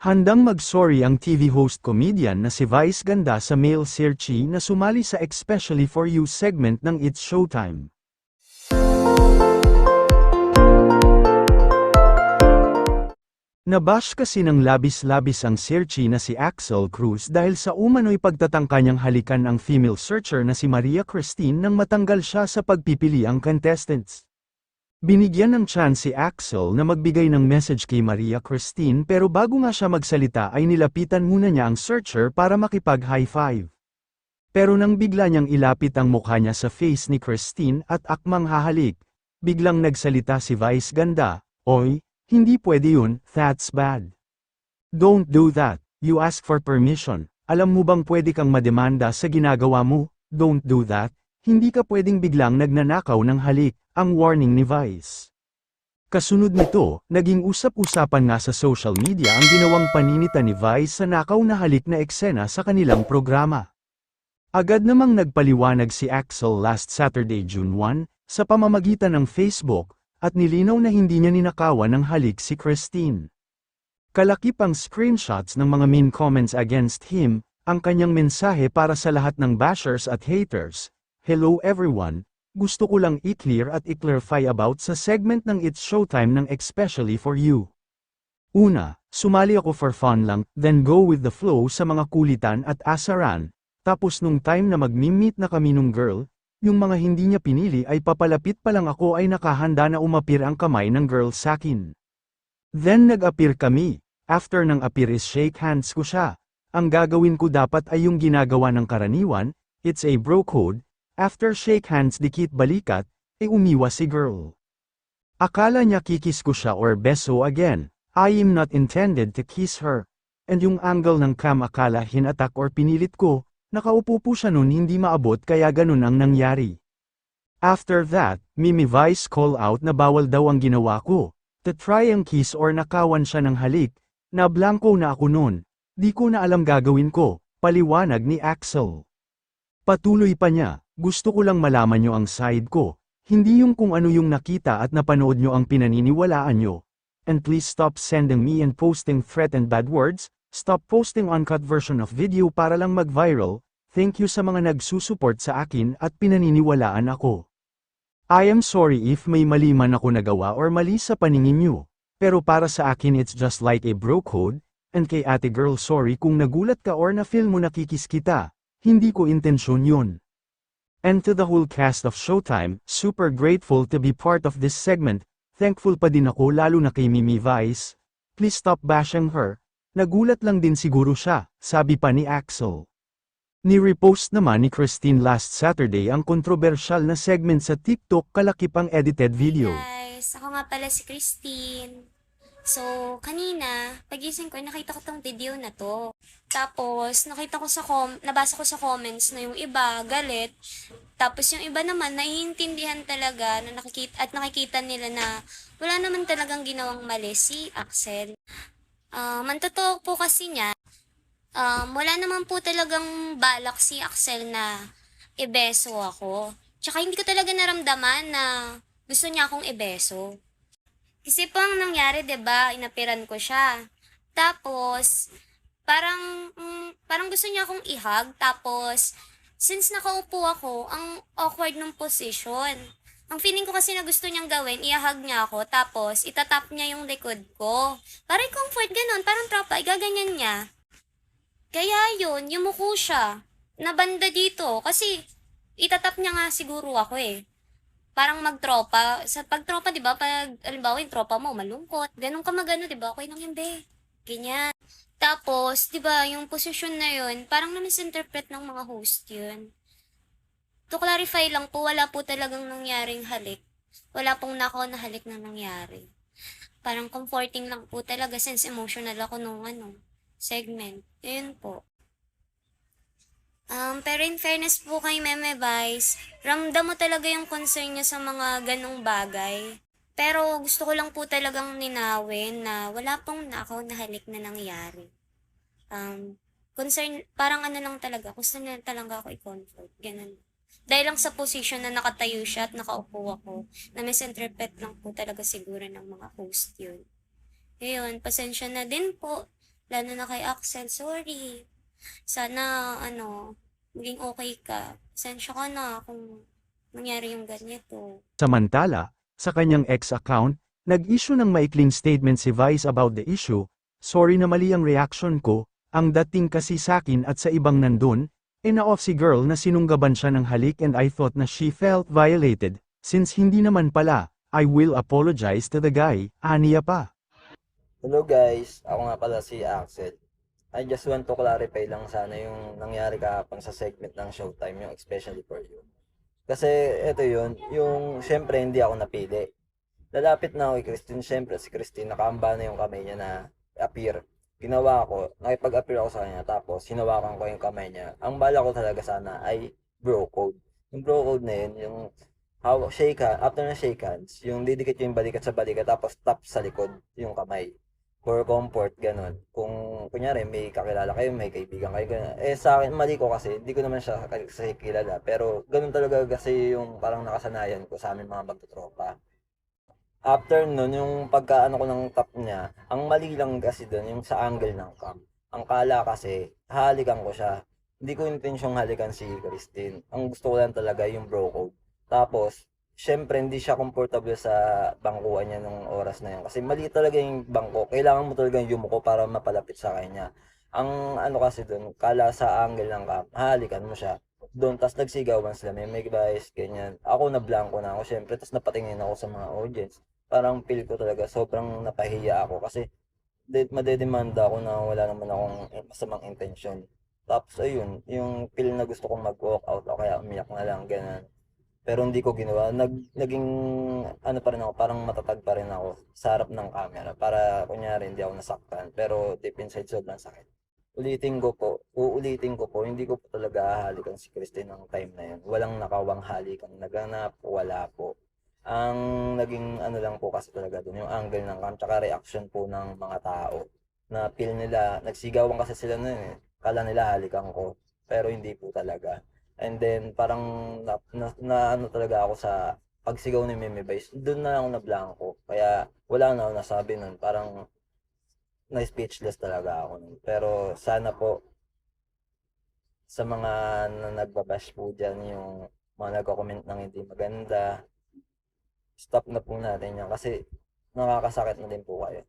Handang mag-sorry ang TV host comedian na si Vice Ganda sa male Searchy na sumali sa Especially For You segment ng It's Showtime. Nabash kasi ng labis-labis ang Searchy na si Axel Cruz dahil sa umano'y pagtatangka niyang halikan ang female searcher na si Maria Christine nang matanggal siya sa pagpipili ang contestants. Binigyan ng chance si Axel na magbigay ng message kay Maria Christine pero bago nga siya magsalita ay nilapitan muna niya ang searcher para makipag-high five. Pero nang bigla niyang ilapit ang mukha niya sa face ni Christine at akmang hahalik, biglang nagsalita si Vice Ganda, Oy, hindi pwede yun, that's bad. Don't do that, you ask for permission, alam mo bang pwede kang mademanda sa ginagawa mo, don't do that, hindi ka pwedeng biglang nagnanakaw ng halik, ang warning ni Vice. Kasunod nito, naging usap-usapan nga sa social media ang ginawang paninita ni Vice sa nakaw na halik na eksena sa kanilang programa. Agad namang nagpaliwanag si Axel last Saturday June 1, sa pamamagitan ng Facebook, at nilinaw na hindi niya ninakawan ng halik si Christine. Kalakip ang screenshots ng mga mean comments against him, ang kanyang mensahe para sa lahat ng bashers at haters. Hello everyone, gusto ko lang i-clear at i-clarify about sa segment ng It's Showtime ng Especially For You. Una, sumali ako for fun lang, then go with the flow sa mga kulitan at asaran, tapos nung time na mag-meet na kami nung girl, yung mga hindi niya pinili ay papalapit pa lang ako ay nakahanda na umapir ang kamay ng girl sakin. Then nag-appear kami, after ng appear is shake hands ko siya. Ang gagawin ko dapat ay yung ginagawa ng karaniwan, it's a bro code, after shake hands dikit balikat, ay umiwas si girl. Akala niya kikis ko siya or beso again, I am not intended to kiss her. And yung angle ng cam akala hinatak or pinilit ko, Nakaupo po siya nun hindi maabot kaya ganun ang nangyari. After that, Mimi Vice call out na bawal daw ang ginawa ko. To try ang kiss or nakawan siya ng halik, na blanco na ako nun. Di ko na alam gagawin ko, paliwanag ni Axel. Patuloy pa niya, gusto ko lang malaman nyo ang side ko, hindi yung kung ano yung nakita at napanood nyo ang pinaniniwalaan nyo. And please stop sending me and posting threat and bad words, Stop posting uncut version of video para lang mag-viral, thank you sa mga nagsusuport sa akin at pinaniniwalaan ako. I am sorry if may mali man ako nagawa or mali sa paningin nyo, pero para sa akin it's just like a bro code, and kay ate girl sorry kung nagulat ka or na-feel mo nakikis kita, hindi ko intensyon yun. And to the whole cast of Showtime, super grateful to be part of this segment, thankful pa din ako lalo na kay Mimi Vice, please stop bashing her, Nagulat lang din siguro siya, sabi pa ni Axel. Ni-repost naman ni Christine last Saturday ang kontrobersyal na segment sa TikTok kalakip ang edited video. Guys, ako nga pala si Christine. So, kanina, pagising ko, nakita ko tong video na to. Tapos, nakita ko sa com, nabasa ko sa comments na yung iba, galit. Tapos yung iba naman, naiintindihan talaga na nakikita, at nakikita nila na wala naman talagang ginawang mali si Axel. Um, ang totoo po kasi niya, um, wala naman po talagang balak si Axel na ibeso ako. Tsaka hindi ko talaga naramdaman na gusto niya akong ibeso. Kasi po ang nangyari, 'di ba? Inapiran ko siya. Tapos parang mm, parang gusto niya akong ihag tapos since nakaupo ako, ang awkward ng position. Ang feeling ko kasi na gusto niyang gawin, iahag niya ako, tapos itatap niya yung likod ko. Para comfort ganun, parang tropa, igaganyan niya. Kaya yun, yumuko siya. Nabanda dito, kasi itatap niya nga siguro ako eh. Parang magtropa. Sa pagtropa, di ba, pag, alimbawa yung tropa mo, malungkot. Ganun ka magano, di ba? Okay lang yun, be. Ganyan. Tapos, di ba, yung posisyon na yun, parang na-misinterpret ng mga host yun. To clarify lang po, wala po talagang nangyaring halik. Wala pong nako na halik na nangyari. Parang comforting lang po talaga since emotional ako nung ano, segment. Yun po. Um, pero in fairness po kay Meme Vice, ramdam mo talaga yung concern niya sa mga ganong bagay. Pero gusto ko lang po talagang ninawin na wala pong nakaw na halik na nangyari. Um, concern, parang ano lang talaga, gusto na talaga ako i-comfort. Ganun. Dahil lang sa position na nakatayo siya at nakaupo ako, na misinterpret lang po talaga siguro ng mga host yun. Ngayon, pasensya na din po. Lalo na kay Axel, sorry. Sana, ano, maging okay ka. Sensya ka na kung nangyari yung ganito. Samantala, sa kanyang ex account, nag-issue ng maikling statement si Vice about the issue, sorry na mali ang reaction ko, ang dating kasi sakin at sa ibang nandun, e na-off si girl na sinunggaban siya ng halik and I thought na she felt violated, since hindi naman pala, I will apologize to the guy, aniya pa. Hello guys, ako nga pala si Axel. I just want to clarify lang sana yung nangyari kahapon sa segment ng Showtime, yung especially for you. Kasi ito yun, yung syempre hindi ako napili. Lalapit na ako kay Christine, syempre si Christine, nakaamba na yung kamay niya na appear. Ginawa ko, nakipag-appear ako sa kanya, tapos hinawakan ko yung kamay niya. Ang bala ko talaga sana ay bro code. Yung bro code na yun, yung how, shake hand, after na shake hands, yung didikit yung balikat sa balikat, tapos tap sa likod yung kamay for comfort, ganun. Kung, kunyari, may kakilala kayo, may kaibigan kayo, ganun. Eh, sa akin, mali ko kasi, hindi ko naman siya kasi kilala. Pero, ganun talaga kasi yung parang nakasanayan ko sa amin mga magtutropa. After nun, yung pagkaano ko ng top niya, ang mali lang kasi doon, yung sa angle ng cam. Ang kala kasi, halikan ko siya. Hindi ko intensyong halikan si Christine. Ang gusto ko lang talaga yung bro code. Tapos, syempre hindi siya comfortable sa bangkuan niya nung oras na yun. Kasi mali talaga yung bangko. Kailangan mo talaga yung yumuko para mapalapit sa kanya. Ang ano kasi doon, kala sa angle ng cam, halikan mo siya. Doon, tas nagsigawan sila, may may guys, ganyan. Ako na blanco na ako, syempre, tas napatingin ako sa mga audience. Parang feel ko talaga, sobrang napahiya ako kasi de- madedemanda ako na wala naman akong masamang intensyon. Tapos ayun, yung feel na gusto kong mag-walk out o kaya umiyak na lang, ganun pero hindi ko ginawa. Nag, naging ano pa rin ako, parang matatag pa rin ako sa harap ng camera para kunyari hindi ako nasaktan. Pero deep inside sobrang sakit. Ulitin ko po, uulitin ko po, hindi ko po talaga hahalikan si Christine ng time na yun. Walang nakawang halikan naganap, wala po. Ang naging ano lang po kasi talaga dun, yung angle ng cam, tsaka reaction po ng mga tao. Na feel nila, nagsigawan kasi sila nun eh. Kala nila halikan ko, pero hindi po talaga. And then, parang na, na, na ano talaga ako sa pagsigaw ni Meme Vice. Doon na ako na blanco. Kaya wala na ako nasabi nun. Parang na speechless talaga ako nun. Pero sana po sa mga na nagbabash po dyan, yung mga nagko-comment ng hindi maganda, stop na po natin yan kasi nakakasakit na din po kayo.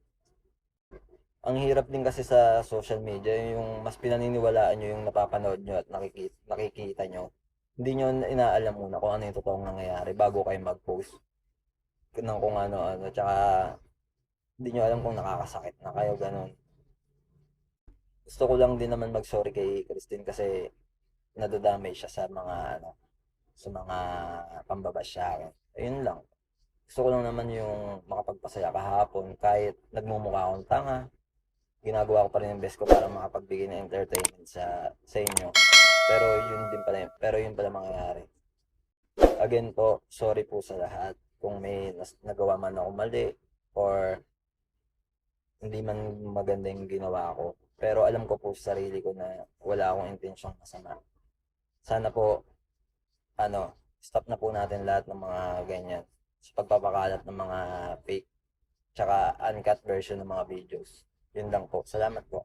Ang hirap din kasi sa social media, yung mas pinaniniwalaan nyo yung napapanood nyo at nakikita, nakikita nyo. Hindi nyo inaalam muna kung ano yung totoong nangyayari bago kayo mag-post ng kung ano-ano. Tsaka, hindi nyo alam kung nakakasakit na kayo, ganun. Gusto ko lang din naman mag-sorry kay Christine kasi nadadamay siya sa mga, ano, sa mga pambabash sa akin. Ayun lang. Gusto ko lang naman yung makapagpasaya kahapon kahit nagmumukha akong tanga, ginagawa ko pa rin yung best ko para makapagbigay ng entertainment sa sa inyo. Pero yun din pala, pero yun pala mangyayari. Again po, sorry po sa lahat kung may nas, nagawa man ako mali or hindi man maganda yung ginawa ko. Pero alam ko po sa sarili ko na wala akong intensyong masama. Sana po, ano, stop na po natin lahat ng mga ganyan sa pagpapakalat ng mga fake tsaka uncut version ng mga videos. Yun lang po. Salamat po.